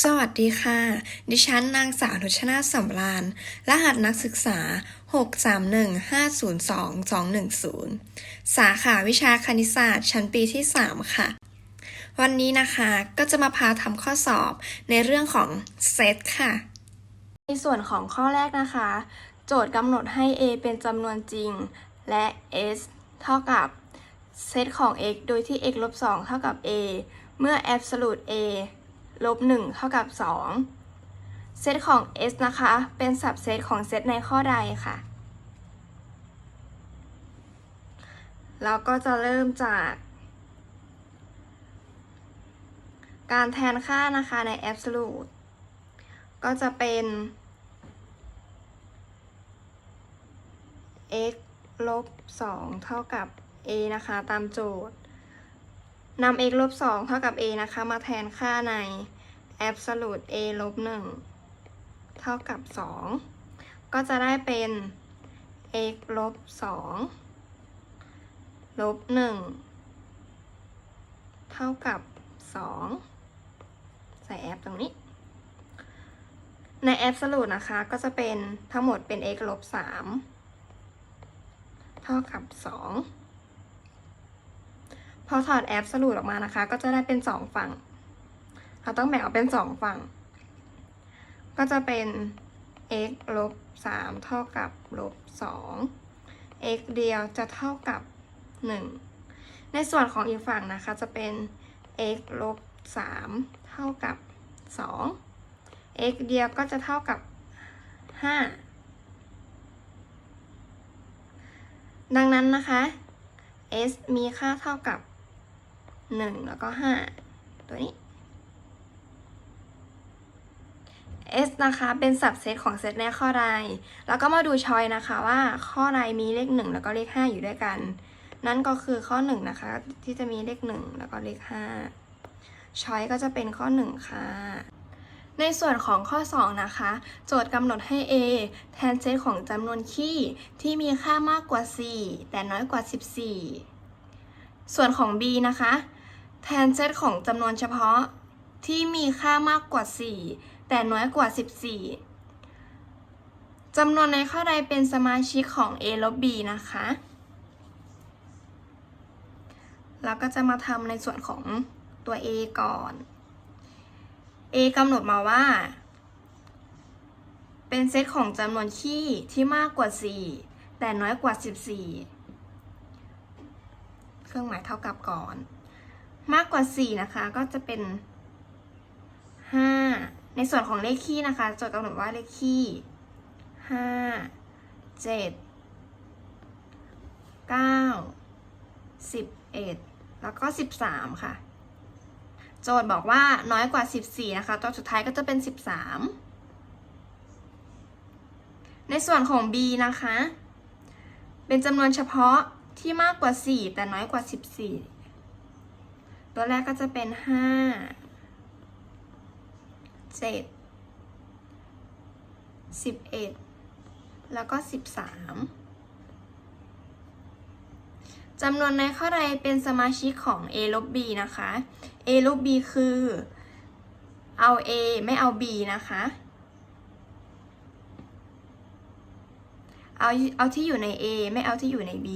สวัสดีค่ะ ดิฉันนางสาวนุชนาสำราญรหัสนักศึกษา 631502210 สาขาวิชาคณิตศาสตร์ชั้นปีที่ 3 ค่ะ วันนี้นะคะก็จะมาพาทำข้อสอบในเรื่องของเซตค่ะ ในส่วนของข้อแรกนะคะ โจทย์กำหนดให้ a เป็นจำนวนจริง และ s เท่ากับเซตของ x โดยที่ x ลบ2เท่ากับ a เมื่อ absolute a ลบ1เท่ากับ 2 เซตของ s นะคะ เป็นสับเซตของเซตในข้อใดค่ะ เราก็จะเริ่มจาก การแทนค่านะคะใน absolute ก็จะเป็น x ลบ 2 เท่ากับ a นะคะ ตามโจทย์นำ x ลบ 2 เท่ากับ a นะคะ มาแทนค่าใน absolute a ลบ1เท่ากับ2ก็จะได้เป็น x ลบ2ลบ1เท่ากับ2ใส่แอปตรงนี้ ใน absolute นะคะก็จะเป็นทั้งหมดเป็น x ลบ3เท่ากับ2พอถอดแอปสรุปออกมานะคะ ก็จะได้เป็นสองฝั่ง เราต้องแบ่งออกเป็นสองฝั่ง ก็จะเป็น x ลบสามเท่ากับลบสอง x เดียวจะเท่ากับหนึ่งในส่วนของอีกฝั่งนะคะจะเป็น x ลบสามเท่ากับสอง x เดียวก็จะเท่ากับห้าดังนั้นนะคะ s มีค่าเท่ากับ 1 แล้วก็ 5 ตัวนี้ s นะคะเป็นสับเซตของเซตในข้อใด แล้วก็มาดูชอยนะคะว่าข้อใดมีเลข 1 แล้วก็เลข 5 อยู่ด้วยกัน นั่นก็คือข้อ 1 นะคะ ที่จะมีเลข 1 แล้วก็เลข 5ชอยก็จะเป็นข้อ 1 ค่ะ ในส่วนของข้อ 2 นะคะ โจทย์กำหนดให้ a แทนเซตของจำนวนคี่ที่มีค่ามากกว่า 4 แต่น้อยกว่า 14 ส่วนของ b นะคะ แทนเซตของจำนวนเฉพาะที่มีค่ามากกว่า 4 แต่น้อยกว่า 14จำนวนในข้อใดเป็นสมาชิกของ a ลบ b นะคะ เราก็จะมาทำในส่วนของตัว a ก่อน a กำหนดมาว่า เป็นเซตของจำนวนคี่ที่มากกว่า 4 แต่น้อยกว่า 14 เครื่องหมายเท่ากับก่อน มากกว่า 4 นะคะ ก็จะเป็น 5 ในส่วนของเลขคี่นะคะโจทย์กำหนดว่าเลขคี่5 7 9 11แล้วก็13ค่ะ โจทย์บอกว่าน้อยกว่า14นะคะ ตัวสุดท้ายก็จะเป็น13ในส่วนของ b นะคะ เป็นจำนวนเฉพาะที่มากกว่า 4 แต่น้อยกว่า 14 ตัวแรกก็จะเป็น 5 7 11แล้วก็13จำนวนในข้อใดเป็นสมาชิกของ a ลบ b นะคะ a ลบ b คือเอา a ไม่เอา b นะคะ เอาเอาที่อยู่ใน a ไม่เอาที่อยู่ใน b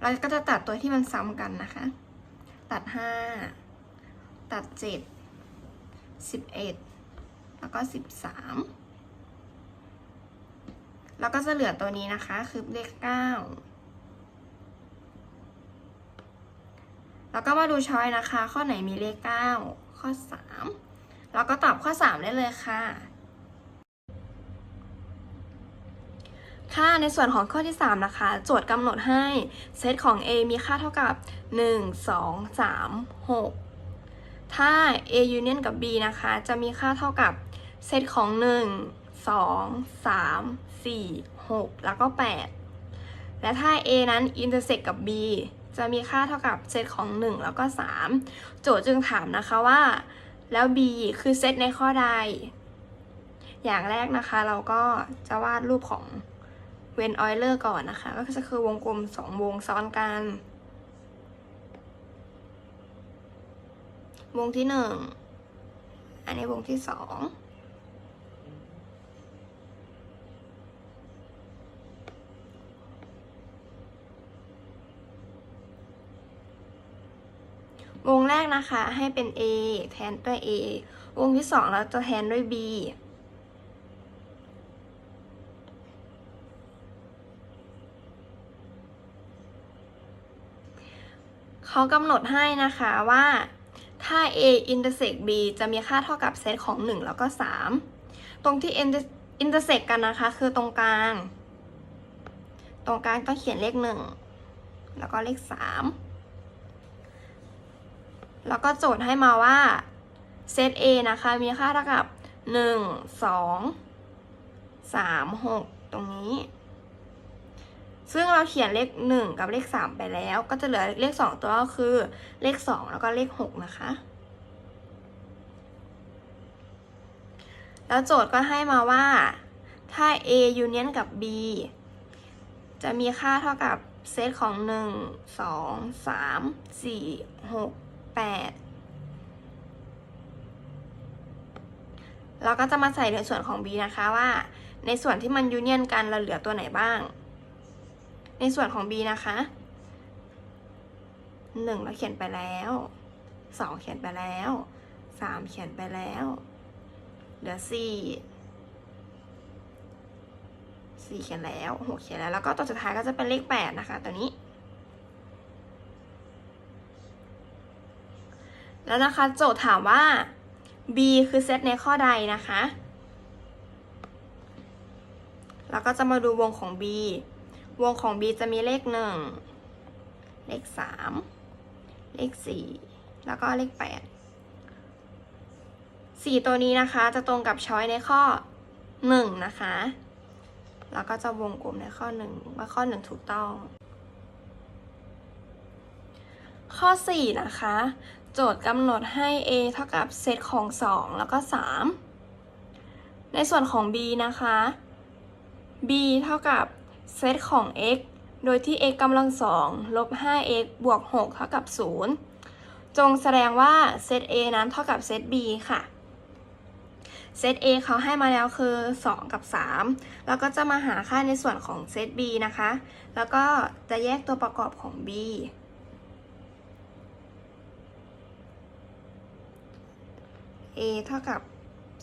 เราก็จะตัดตัวที่มันซ้ำกันนะคะ ตัด 5 ตัด 7 11 แล้วก็ 13 แล้วก็จะเหลือตัวนี้นะคะ คือเลข 9 แล้วก็มาดูช้อยนะคะ ข้อไหนมีเลข 9 ข้อ 3 แล้วก็ตอบข้อ 3 ได้เลยค่ะค่ะในส่วนของข้อที่ 3 นะคะ โจทย์กำหนดให้เซตของ A มีค่าเท่ากับ 1 2 3 6 ถ้า A union กับ B นะคะ จะมีค่าเท่ากับ เซตของ 1 2 3 4 6 แล้วก็ 8 และถ้า A นั้น intersect กกับ B จะมีค่าเท่ากับเซตของ 1 แล้วก็ 3 โจทย์จึงถามนะคะว่า แล้ว B คือเซตในข้อใด อย่างแรกนะคะเราก็จะวาดรูปของเวนออยเลอร์ก่อนนะคะ ก็จะคือวงกลม 2 วงซ้อนกัน วงที่ 1 อันนี้วงที่ 2 วงแรกนะคะให้เป็น A แทนด้วย A วงที่สองเราจะแทนด้วย B เขากำหนดให้นะคะว่าถ้า A intersect B จะมีค่าเท่ากับเซตของ 1 แล้วก็ 3 ตรงที่ intersect กันนะคะ คือตรงกลาง ตรงกลางต้องเขียนเลข 1 แล้วก็เลข 3 แล้วก็โจทย์ให้มาว่าเซต A นะคะ มีค่าเท่ากับ 1 2 3 6 ตรงนี้ ซึ่งเราเขียนเลข 1 กับเลข 3 ไปแล้ว ก็จะเหลือเลข 2 ตัวก็คือเลข 2 แล้วก็เลข 6 นะคะ แล้วโจทย์ก็ให้มาว่า ถ้า A union กับ B จะมีค่าเท่ากับเซตของ 1 2 3 4 6 8 เราก็จะมาใส่ในส่วนของ B นะคะว่า ในส่วนที่มันยูเนียนกันเราเหลือตัวไหนบ้าง ในส่วนของ B นะคะหนึ่งเราเขียนไปแล้วสองเขียนไปแล้วสามเขียนไปแล้ว เหลือสี่สี่เขียนแล้วหกเขียนแล้ว แล้วก็ตัวสุดท้ายก็จะเป็นเลขแปดนะคะ ตัวนี้ แล้วนะคะโจทย์ถามว่า B คือเซตในข้อใดนะคะ แล้วก็จะมาดูวงของ B วงของ B จะมีเลข1เลข3เลข4แล้วก็เลข8 4ตัวนี้นะคะจะตรงกับช้อยในข้อ1นะคะ แล้วก็จะวงกลมในข้อ1ว่าข้อ1ถูกต้อง ข้อ4นะคะ โจทย์กำหนดให้ a เท่ากับเซตของ 2 แล้วก็ 3 ในส่วนของ b นะคะ b เท่ากับเซตของ x โดยที่ x กำลังสองลบ 5x บวก 6 เท่ากับ 0 จงแสดงว่าเซต a นั้นเท่ากับเซต b ค่ะเซต a เขาให้มาแล้วคือ 2 กับ 3 แล้วก็จะมาหาค่าในส่วนของเซต b นะคะ แล้วก็จะแยกตัวประกอบของ b a เท่ากับ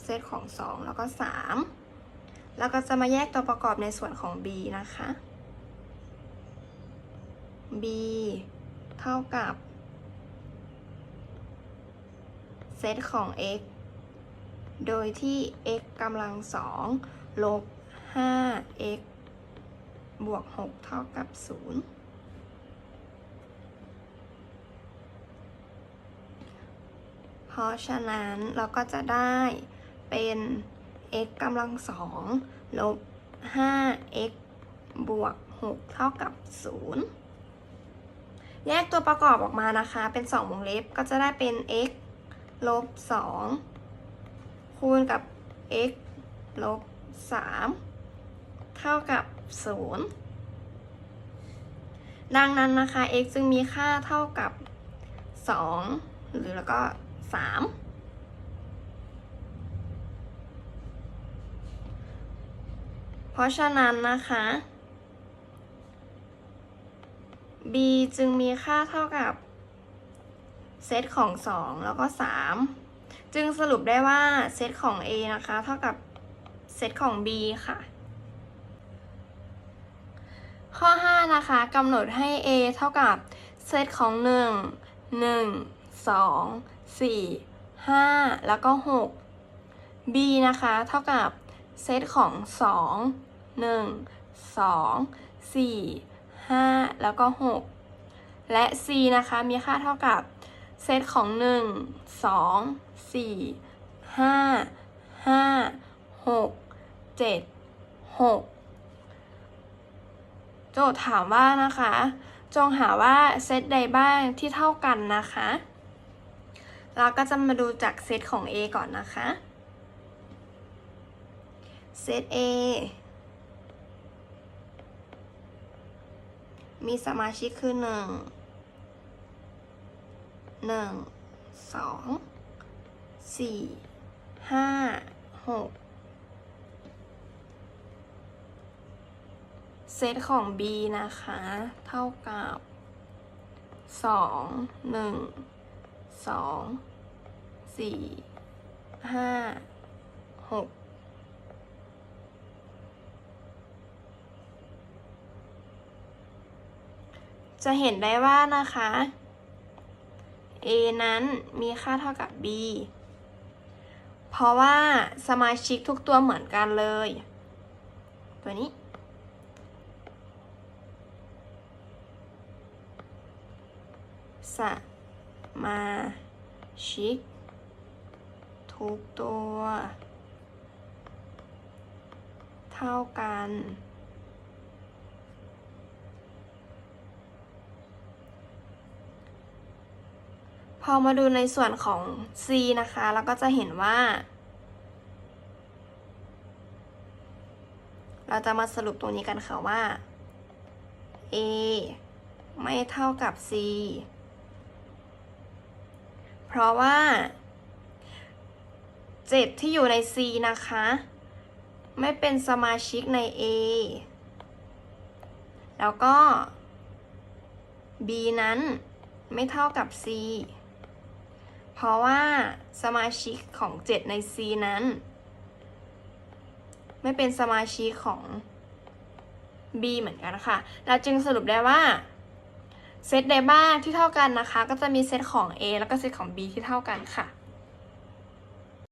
เซตของ 2 แล้วก็ 3 แล้วก็จะมาแยกตัวประกอบในส่วนของ b นะคะ b เท่ากับ เซตของ x โดยที่ x กำลังสองลบ 5x บวก 6 เท่ากับ 0 เพ ราะฉะนั้นเราก็จะได้เป็น x กำลังสองลบ 5x บวก 6 เท่ากับ 0 แยกตัวประกอบออกมานะคะ เป็น 2 วงเล็บก็จะได้เป็น x ลบ 2 คูณกับ x ลบ 3 เท่ากับ 0 ดังนั้นนะคะ x จึงมีค่าเท่ากับ 2 หรือแล้วก็ 3เพราะฉะนั้นนะคะ b จึงมีค่าเท่ากับเซตของ 2 แล้วก็ 3 จึงสรุปได้ว่าเซตของ a นะคะ เท่ากับเซตของ b ค่ะ ข้อ 5 นะคะกำหนดให้ a เท่ากับเซตของ 1 1 2 4 5 แล้วก็ 6 b นะคะ เท่ากับเซตของ 2 1 2 4 5 แล้วก็ 6 และ c นะคะ มีค่าเท่ากับเซตของ 1 2 4 5 5 6 7 6 โจทย์ถามว่านะคะ จงหาว่าเซตใดบ้างที่เท่ากันนะคะ เราก็จะมาดูจากเซตของ A ก่อนนะคะ เซต A มีสมาชิกคือหนึ่ง หนึ่ง สอง สี่ ห้า หก เซตของ B นะคะ เท่ากับสอง หนึ่ง สอง สี่ห้าหกจะเห็นได้ว่านะคะ A นั้นมีค่าเท่ากับ B เพราะว่าสมาชิกทุกตัวเหมือนกันเลย ตัวนี้ สมาชิก ทุกตัว เท่ากัน พอมาดูในส่วนของ C นะคะเราก็จะเห็นว่า เราจะมาสรุปตรงนี้กันค่ะว่า A ไม่เท่ากับ C เพราะว่า 7 ที่อยู่ใน C นะคะ ไม่เป็นสมาชิกใน A แล้วก็ B นั้นไม่เท่ากับ C เพราะว่าสมาชิกของ 7 ใน C นั้น ไม่เป็นสมาชิกของ B เหมือนกันค่ะ เราจึงสรุปได้ว่าเซตใดบ้างที่เท่ากันนะคะ ก็จะมีเซตของ A แล้วก็เซตของ B ที่เท่ากันค่ะ